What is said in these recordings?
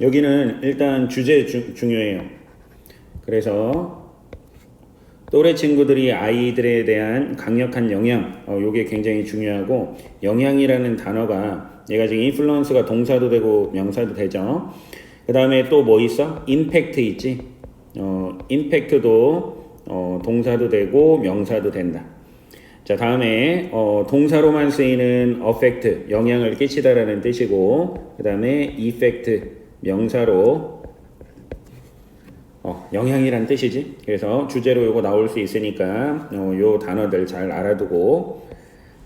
여기는 일단 주제 주, 중요해요. 그래서 또래 친구들이 아이들에 대한 강력한 영향, 어, 요게 굉장히 중요하고 영향이라는 단어가 얘가 지금 인플루언스가 동사도 되고 명사도 되죠. 그 다음에 또 뭐 있어? 임팩트 있지. 어, 임팩트도 어, 동사도 되고 명사도 된다. 자 다음에 어, 동사로만 쓰이는 affect 영향을 끼치다라는 뜻이고 그 다음에 effect 명사로 어, 영향이란 뜻이지. 그래서 주제로 요거 나올 수 있으니까 어, 요 단어들 잘 알아두고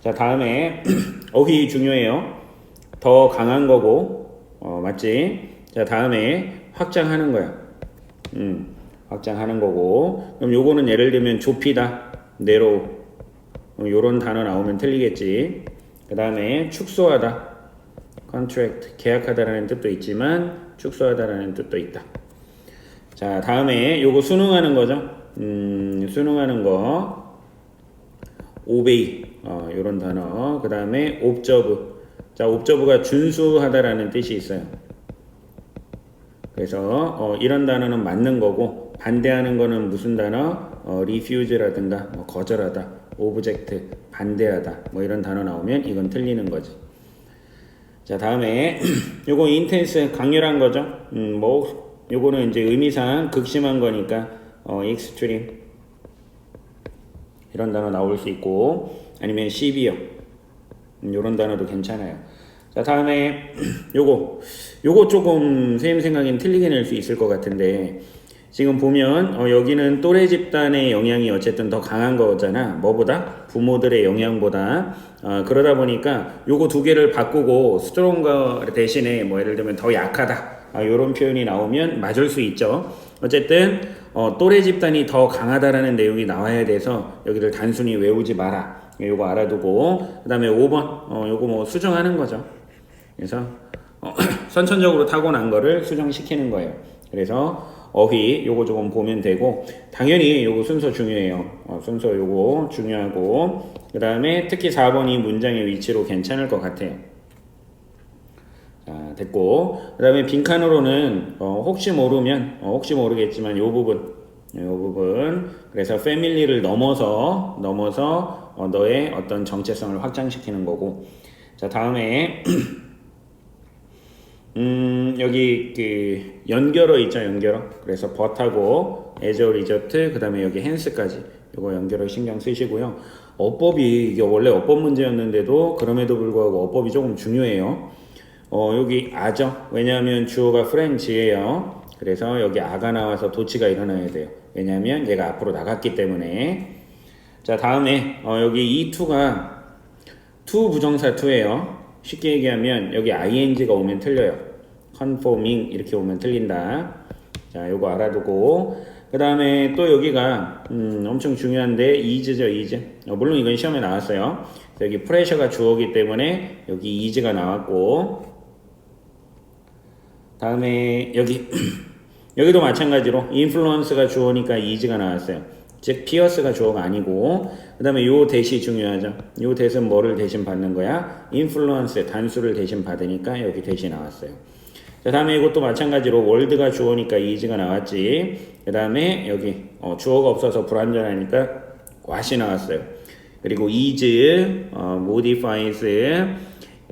자 다음에 어휘 중요해요. 더 강한 거고 어, 맞지? 자 다음에 확장하는 거야. 음, 확장하는 거고 그럼 요거는 예를 들면 좁히다, 내로 어, 요런 단어 나오면 틀리겠지. 그 다음에 축소하다, contract 계약하다라는 뜻도 있지만 축소하다라는 뜻도 있다. 자, 다음에 요거 수능하는 거죠. 음, 수능하는 거. obey. 어, 요런 단어. 그 다음에 observe. 자, observe가 준수하다라는 뜻이 있어요. 그래서 어, 이런 단어는 맞는 거고 반대하는 거는 무슨 단어? 어, refuse라든가 뭐 거절하다, object 반대하다 뭐 이런 단어 나오면 이건 틀리는 거지. 자 다음에 요거 intense 강렬한 거죠. 음, 뭐 요거는 이제 의미상 극심한 거니까 어, extreme 이런 단어 나올 수 있고 아니면 severe 음, 요런 단어도 괜찮아요. 자 다음에 요거 요거 조금 선생님 생각엔 틀리게 낼 수 있을 것 같은데 지금 보면 어, 여기는 또래 집단의 영향이 어쨌든 더 강한 거잖아. 뭐보다? 부모들의 영향보다. 어, 그러다 보니까 요거 두 개를 바꾸고 스트롱거 대신에 뭐 예를 들면 더 약하다. 아, 요런 표현이 나오면 맞을 수 있죠. 어쨌든 어, 또래 집단이 더 강하다라는 내용이 나와야 돼서 여기를 단순히 외우지 마라. 요거 알아두고. 그 다음에 5번. 어, 요거 뭐 수정하는 거죠. 그래서 어, 선천적으로 타고난 거를 수정시키는 거예요. 그래서 어휘 요거 조금 보면 되고 당연히 요거 순서 중요해요. 어, 순서 요거 중요하고 그 다음에 특히 4번이 문장의 위치로 괜찮을 것 같아요. 자 됐고 그 다음에 빈칸으로는 어, 혹시 모르면 어, 혹시 모르겠지만 요 부분 요 부분 그래서 패밀리를 넘어서 넘어서 어, 너의 어떤 정체성을 확장시키는 거고 자 다음에 음, 여기 그 연결어 있죠, 연결어. 그래서 버하고 에저 리저트 그 다음에 여기 헨스까지 이거 연결어 신경 쓰시고요. 어법이 이게 원래 어법 문제였는데도 그럼에도 불구하고 어법이 조금 중요해요. 어, 여기 아죠. 왜냐하면 주어가 프렌치예요. 그래서 여기 아가 나와서 도치가 일어나야 돼요. 왜냐하면 얘가 앞으로 나갔기 때문에. 자, 다음에 어, 여기 이 투가 투 부정사 투예요. 쉽게 얘기하면 여기 ing가 오면 틀려요. conforming 이렇게 오면 틀린다. 자, 요거 알아두고 그 다음에 또 여기가 음, 엄청 중요한데 is죠, is. 어, 물론 이건 시험에 나왔어요. 여기 프레셔가 주어기 때문에 여기 is가 나왔고 다음에 여기 여기도 마찬가지로 influence가 주어니까 is가 나왔어요. 즉 피어스가 주어가 아니고 그 다음에 요 대시 중요하죠. 요 대신 뭐를 대신 받는 거야? 인플루언스 단수를 대신 받으니까 여기 대시 나왔어요. 그 다음에 이것도 마찬가지로 월드가 주어니까 이즈가 나왔지. 그 다음에 여기 어, 주어가 없어서 불완전하니까 왓이 나왔어요. 그리고 is, 어, modifies,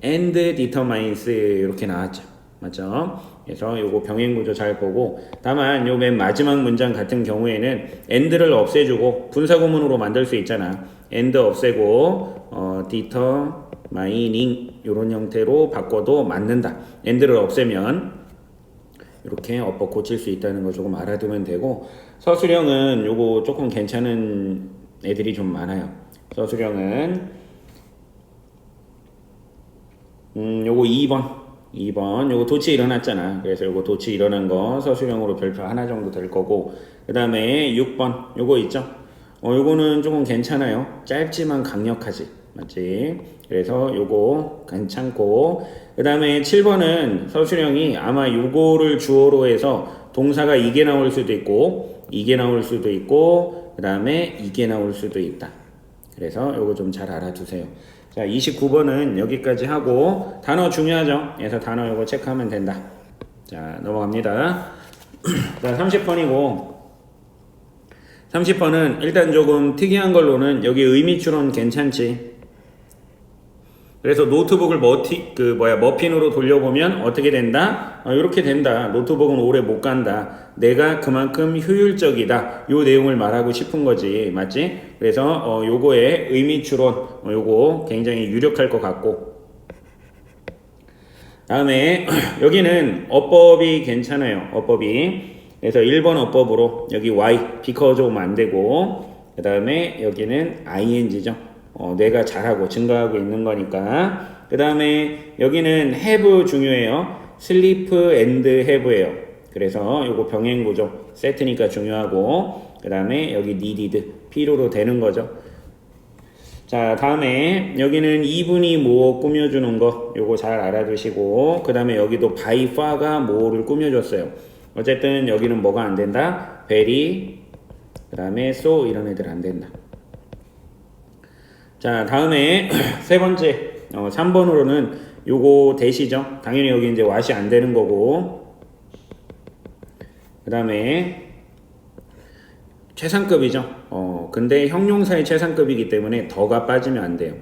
and determines 이렇게 나왔죠. 맞죠? 그래서 요거 병행 구조 잘 보고 다만 요 맨 마지막 문장 같은 경우에는 and를 없애주고 분사 구문으로 만들 수 있잖아. and 없애고 어, determining 요런 형태로 바꿔도 맞는다. and를 없애면 이렇게 어법 고칠 수 있다는 거 조금 알아두면 되고 서술형은 요거 조금 괜찮은 애들이 좀 많아요. 서술형은 음 요거 2번 2번 요거 도치 일어났잖아. 그래서 요거 도치 일어난 거 서술형으로 별표 하나 정도 될 거고 그 다음에 6번 요거 있죠. 어 요거는 조금 괜찮아요. 짧지만 강력하지. 맞지? 그래서 요거 괜찮고 그 다음에 7번은 서술형이 아마 요거를 주어로 해서 동사가 이게 나올 수도 있고 이게 나올 수도 있고 그 다음에 이게 나올 수도 있다. 그래서 요거 좀 잘 알아두세요. 자, 29번은 여기까지 하고 단어 중요하죠? 그래서 단어 요거 체크하면 된다. 자, 넘어갑니다. 자, 30번이고 30번은 일단 조금 특이한 걸로는 여기 의미 추론 괜찮지. 그래서 노트북을 머티 그 뭐야 머핀으로 돌려보면 어떻게 된다? 어, 이렇게 된다. 노트북은 오래 못 간다. 내가 그만큼 효율적이다. 요 내용을 말하고 싶은 거지, 맞지? 그래서 어, 요거의 의미 추론 어, 요거 굉장히 유력할 것 같고. 다음에 여기는 어법이 괜찮아요. 어법이. 그래서 1번 어법으로 여기 y because 오면 안 되고 그 다음에 여기는 ing죠. 어, 내가 잘하고 증가하고 있는 거니까. 그 다음에 여기는 have 중요해요. sleep and have예요. 그래서 요거 병행 구조 세트니까 중요하고 그 다음에 여기 needed 필요로 되는 거죠. 자 다음에 여기는 이분이 뭐 꾸며주는 거 요거 잘 알아두시고 그 다음에 여기도 far가 뭐를 꾸며줬어요. 어쨌든 여기는 뭐가 안 된다? very 그 다음에 so 이런 애들 안 된다. 자 다음에 세 번째 어, 3번으로는 요거 대시죠? 당연히 여기 이제 왓이 안 되는 거고 그 다음에 최상급이죠. 어, 근데 형용사의 최상급이기 때문에 더가 빠지면 안 돼요.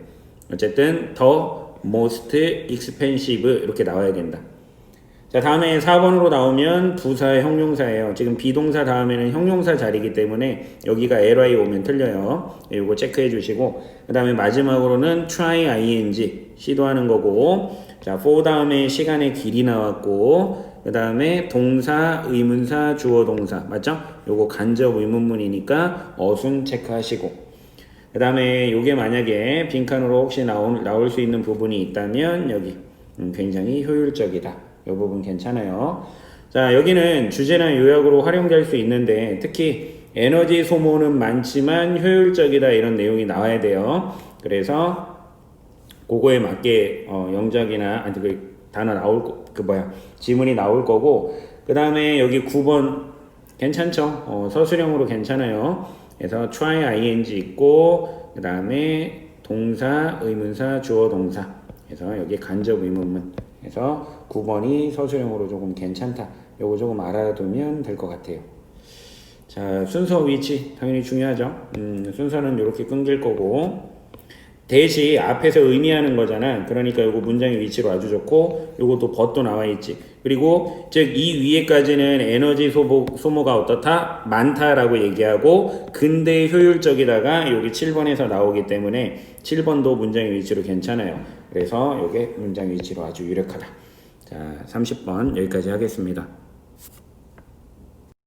어쨌든 더 most expensive 이렇게 나와야 된다. 자, 다음에 4번으로 나오면 부사의 형용사예요. 지금 비동사 다음에는 형용사 자리이기 때문에 여기가 ly 오면 틀려요. 이거 체크해 주시고 그 다음에 마지막으로는 try ing 시도하는 거고 자, for 다음에 시간의 길이 나왔고 그 다음에 동사, 의문사, 주어 동사. 맞죠? 요거 간접 의문문이니까 어순 체크하시고. 그 다음에 요게 만약에 빈칸으로 혹시 나올, 나올 수 있는 부분이 있다면 여기. 음, 굉장히 효율적이다. 요 부분 괜찮아요. 자 여기는 주제나 요약으로 활용될 수 있는데 특히 에너지 소모는 많지만 효율적이다 이런 내용이 나와야 돼요. 그래서 그거에 맞게 어, 영작이나 아니 그 단어 나올 거, 그 뭐야 지문이 나올 거고 그 다음에 여기 9번 괜찮죠? 어, 서술형으로 괜찮아요. 그래서 try ing 있고 그 다음에 동사, 의문사, 주어 동사. 그래서 여기 간접 의문문. 그래서 9번이 서술형으로 조금 괜찮다. 요거 조금 알아두면 될 것 같아요. 자 순서 위치 당연히 중요하죠. 음, 순서는 이렇게 끊길 거고 대시 앞에서 의미하는 거잖아. 그러니까 요거 문장의 위치로 아주 좋고 요것도 벗도 나와 있지. 그리고 즉 이 위에까지는 에너지 소모, 소모가 어떻다? 많다라고 얘기하고 근대 효율적이다가 여기 7번에서 나오기 때문에 7번도 문장의 위치로 괜찮아요. 그래서 요게 문장 위치로 아주 유력하다. 자, 30번 여기까지 하겠습니다.